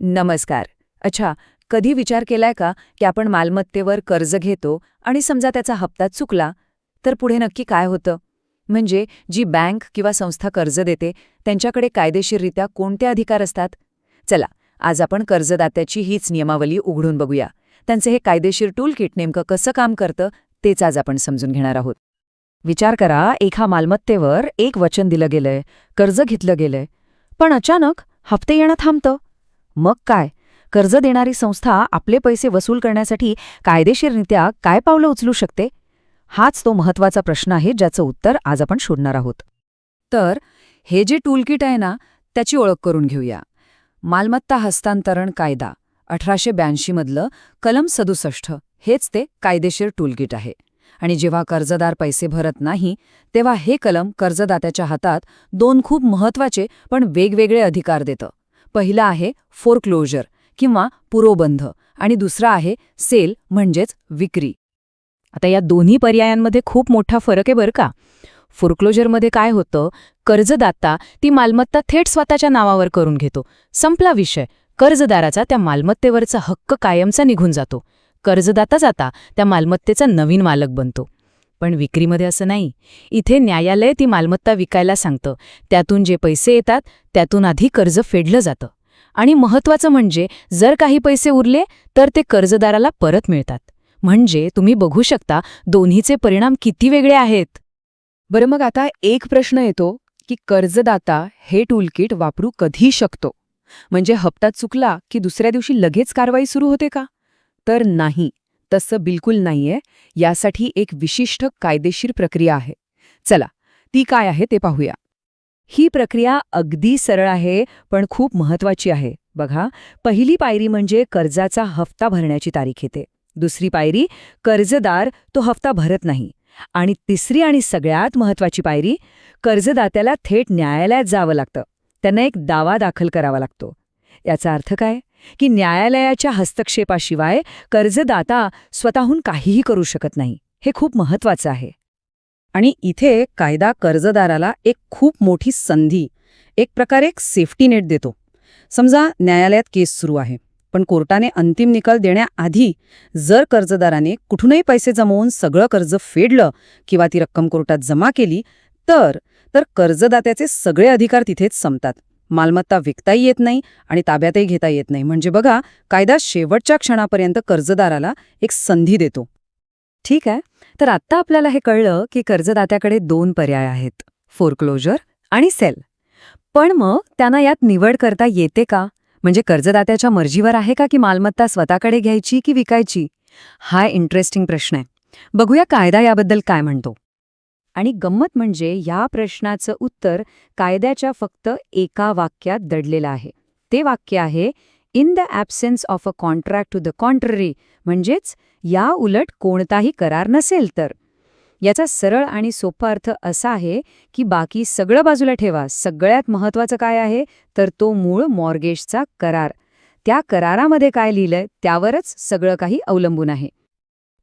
नमस्कार. अच्छा कधी विचार केलाय का की आपण मालमत्तेवर कर्ज घेतो आणि समजा त्याचा हप्ता चुकला तर पुढे नक्की काय होतं? म्हणजे जी बँक किंवा संस्था कर्ज देते त्यांच्याकडे कायदेशीररित्या कोणते अधिकार असतात? चला आज आपण कर्जदात्याची हीच नियमावली उघडून बघूया. त्यांचे हे कायदेशीर टूल किट नेमकं कसं काम करतं तेच आज आपण समजून घेणार आहोत. विचार करा एका मालमत्तेवर एक वचन दिलं गेलंय कर्ज घेतलं गेलंय पण अचानक हप्ते येणं थांबतं. मग काय? कर्ज देणारी संस्था आपले पैसे वसूल करण्यासाठी कायदेशीररित्या काय पावलं उचलू शकते? हाच तो महत्त्वाचा प्रश्न आहे ज्याचं उत्तर आज आपण शोधणार आहोत. तर हे जे टूलकिट आहे ना त्याची ओळख करून घेऊया. मालमत्ता हस्तांतरण कायदा अठराशे ब्याऐंशीमधलं कलम सदुसष्ट हेच ते कायदेशीर टूलकिट आहे. आणि जेव्हा कर्जदार पैसे भरत नाही तेव्हा हे कलम कर्जदात्याच्या हातात दोन खूप महत्त्वाचे पण वेगवेगळे अधिकार देतं. पहिला आहे फोरक्लोजर किंवा पुरोबंध आणि दुसरा आहे सेल म्हणजेच विक्री. आता या दोन्ही पर्यायांमध्ये खूप मोठा फरक आहे बरं का. फोरक्लोजरमध्ये काय होतं? कर्जदाता ती मालमत्ता थेट स्वतःच्या नावावर करून घेतो. संपला विषय. कर्जदाराचा त्या मालमत्तेवरचा हक्क कायमचा निघून जातो. कर्जदाता जाता त्या मालमत्तेचा नवीन मालक बनतो. पण विक्रीमध्ये असं नाही. इथे न्यायालय ती मालमत्ता विकायला सांगतं. त्यातून जे पैसे येतात त्यातून आधी कर्ज फेडलं जातं. आणि महत्वाचं म्हणजे जर काही पैसे उरले तर ते कर्जदाराला परत मिळतात. म्हणजे तुम्ही बघू शकता दोन्हीचे परिणाम किती वेगळे आहेत. बरं मग आता एक प्रश्न येतो की कर्जदाता हे टूलकिट वापरू कधी शकतो. म्हणजे हप्ता चुकला की दुसऱ्या दिवशी लगेच कारवाई सुरू होते का? तर नाही. तसं बिलकुल नाहीये. यासाठी एक विशिष्ट कायदेशीर प्रक्रिया आहे. चला ती काय आहे ते पाहूया. ही प्रक्रिया अगदी सरळ आहे पण खूप महत्वाची आहे. बघा पहिली पायरी म्हणजे कर्जाचा हफ्ता भरण्याची तारीख येते. दुसरी पायरी कर्जदार तो हफ्ता भरत नाही. आणि तिसरी आणि सगळ्यात महत्वाची पायरी कर्जदात्याला थेट न्यायालयात जावं लागतं. त्यांना एक दावा दाखल करावा लागतो. याचा अर्थ काय? की न्यायालयाच्या हस्तक्षेपाशिवाय कर्जदाता स्वतःहून काहीही करू शकत नाही. हे खूप महत्वाचं आहे. आणि इथे कायदा कर्जदाराला एक खूप मोठी संधी एक प्रकारे एक सेफ्टी नेट देतो. समजा न्यायालयात केस सुरू आहे पण कोर्टाने अंतिम निकाल देण्याआधी जर कर्जदाराने कुठूनही पैसे जमवून सगळं कर्ज फेडलं किंवा ती रक्कम कोर्टात जमा केली तर तर कर्जदात्याचे सगळे अधिकार तिथेच संपतात. मालमत्ता विकताही येत नाही आणि ताब्यातही घेता येत नाही. म्हणजे बघा कायदा शेवटच्या क्षणापर्यंत कर्जदाराला एक संधी देतो. ठीक आहे? तर आत्ता आपल्याला हे कळलं की कर्जदात्याकडे दोन पर्याय आहेत. फोरक्लोजर आणि सेल. पण मग त्यांना यात निवड करता येते का? म्हणजे कर्जदात्याच्या मर्जीवर आहे का की मालमत्ता स्वतःकडे घ्यायची की विकायची? हा इंटरेस्टिंग प्रश्न आहे. बघूया कायदा याबद्दल काय म्हणतो. आणि गंमत म्हणजे या प्रश्नाचं उत्तर कायद्याच्या फक्त एका वाक्यात दडलेलं आहे. ते वाक्य आहे in the absence of a contract to the contrary म्हणजेच या उलट कोणताही करार नसेल तर. याचा सरळ आणि सोपा अर्थ असा आहे की बाकी सगळं बाजूला ठेवा. सगळ्यात महत्वाचं काय आहे? तर तो मूळ मॉर्गेजचा करार. त्या करारामध्ये काय लिहिलंय? त्यावरच सगळं काही अवलंबून आहे.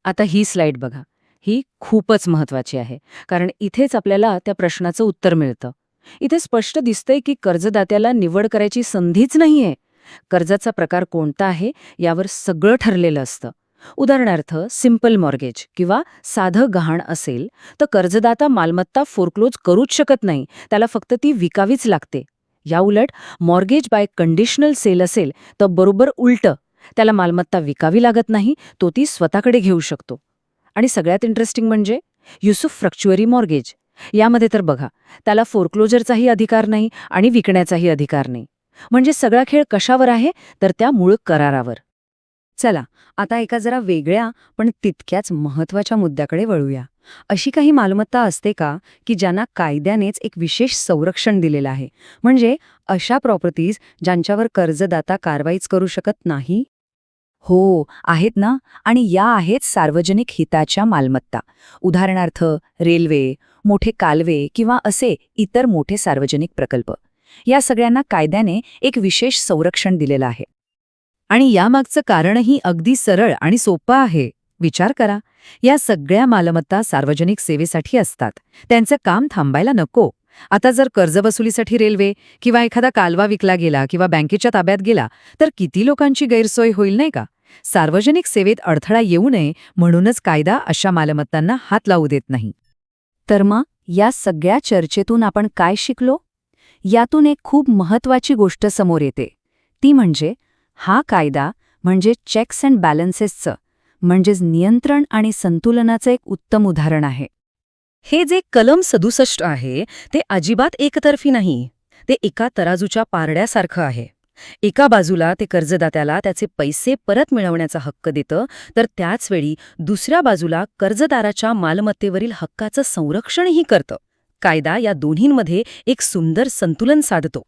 आता ही स्लाइड बघा. ही खूपच महत्वाची आहे. कारण इथेच आपल्याला त्या प्रश्नाचं उत्तर मिळतं. इथे स्पष्ट दिसतंय की कर्जदात्याला निवड करायची संधीच नाहीये. कर्जाचा प्रकार कोणता आहे यावर सगळं ठरलेलं असतं. उदाहरणार्थ सिंपल मॉर्गेज किंवा साधं गहाण असेल तर कर्जदाता मालमत्ता फोरक्लोज करूच शकत नाही. त्याला फक्त ती विकावीच लागते. याउलट मॉर्गेज बाय कंडिशनल सेल असेल तर बरोबर उलटं. त्याला मालमत्ता विकावी लागत नाही तो ती स्वतःकडे घेऊ शकतो. आणि सगळ्यात इंटरेस्टिंग म्हणजे युसुफ फ्रक्च्युअरी मॉर्गेज. यामध्ये तर बघा त्याला फोरक्लोजरचाही अधिकार नाही आणि विकण्याचाही अधिकार नाही. म्हणजे सगळा खेळ कशावर आहे? तर त्या मूळ करारावर. चला आता एका जरा वेगळ्या पण तितक्याच महत्त्वाच्या मुद्द्याकडे वळूया. अशी काही मालमत्ता असते का की ज्यांना कायद्यानेच एक विशेष संरक्षण दिलेलं आहे? म्हणजे अशा प्रॉपर्टीज ज्यांच्यावर कर्जदाता कारवाईच करू शकत नाही? हो आहेत ना? आणि या आहेत सार्वजनिक हिताच्या मालमत्ता. उदाहरणार्थ रेल्वे मोठे कालवे किंवा असे इतर मोठे सार्वजनिक प्रकल्प. या सगळ्यांना कायद्याने एक विशेष संरक्षण दिलेलं आहे. आणि यामागचं कारणही अगदी सरळ आणि सोपं आहे. विचार करा. या सगळ्या मालमत्ता सार्वजनिक सेवेसाठी असतात. त्यांचं काम थांबायला नको. आता जर कर्जवसुलीसाठी रेल्वे किंवा एखादा कालवा विकला गेला किंवा बँकेच्या ताब्यात गेला तर किती लोकांची गैरसोय होईल नाही का? सार्वजनिक सेवेत अडथळा येऊ नये म्हणूनच कायदा अशा मालमत्तांना हात लावू देत नाही. तर मग या सगळ्या चर्चेतून आपण काय शिकलो? यातून एक खूप महत्वाची गोष्ट समोर येते. ती म्हणजे हा कायदा म्हणजे चेक्स अँड बॅलन्सेसचं म्हणजेच नियंत्रण आणि संतुलनाचं एक उत्तम उदाहरण आहे. हे जे कलम सदुसष्ट आहे ते अजिबात एकतर्फी नाही. ते एका तराजूच्या पारड्यासारखं आहे. एका बाजूला ते कर्जदात्याला त्याचे पैसे परत मिळवण्याचा हक्क देतं तर त्याचवेळी दुसऱ्या बाजूला कर्जदाराच्या मालमत्तेवरील हक्काचं संरक्षणही करतं. कायदा या दोन्हींमध्ये एक सुंदर संतुलन साधतो.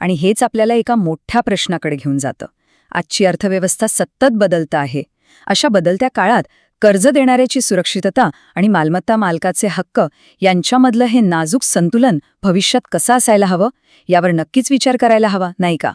आणि हेच आपल्याला एका मोठ्या प्रश्नाकडे घेऊन जातं. आजची अर्थव्यवस्था सतत बदलत आहे. अशा बदलत्या काळात कर्ज देणाऱ्याची सुरक्षितता आणि मालमत्ता मालकाचे हक्क यांच्यामधलं हे नाजूक संतुलन भविष्यात कसं असायला हवं यावर नक्कीच विचार करायला हवा नाही का?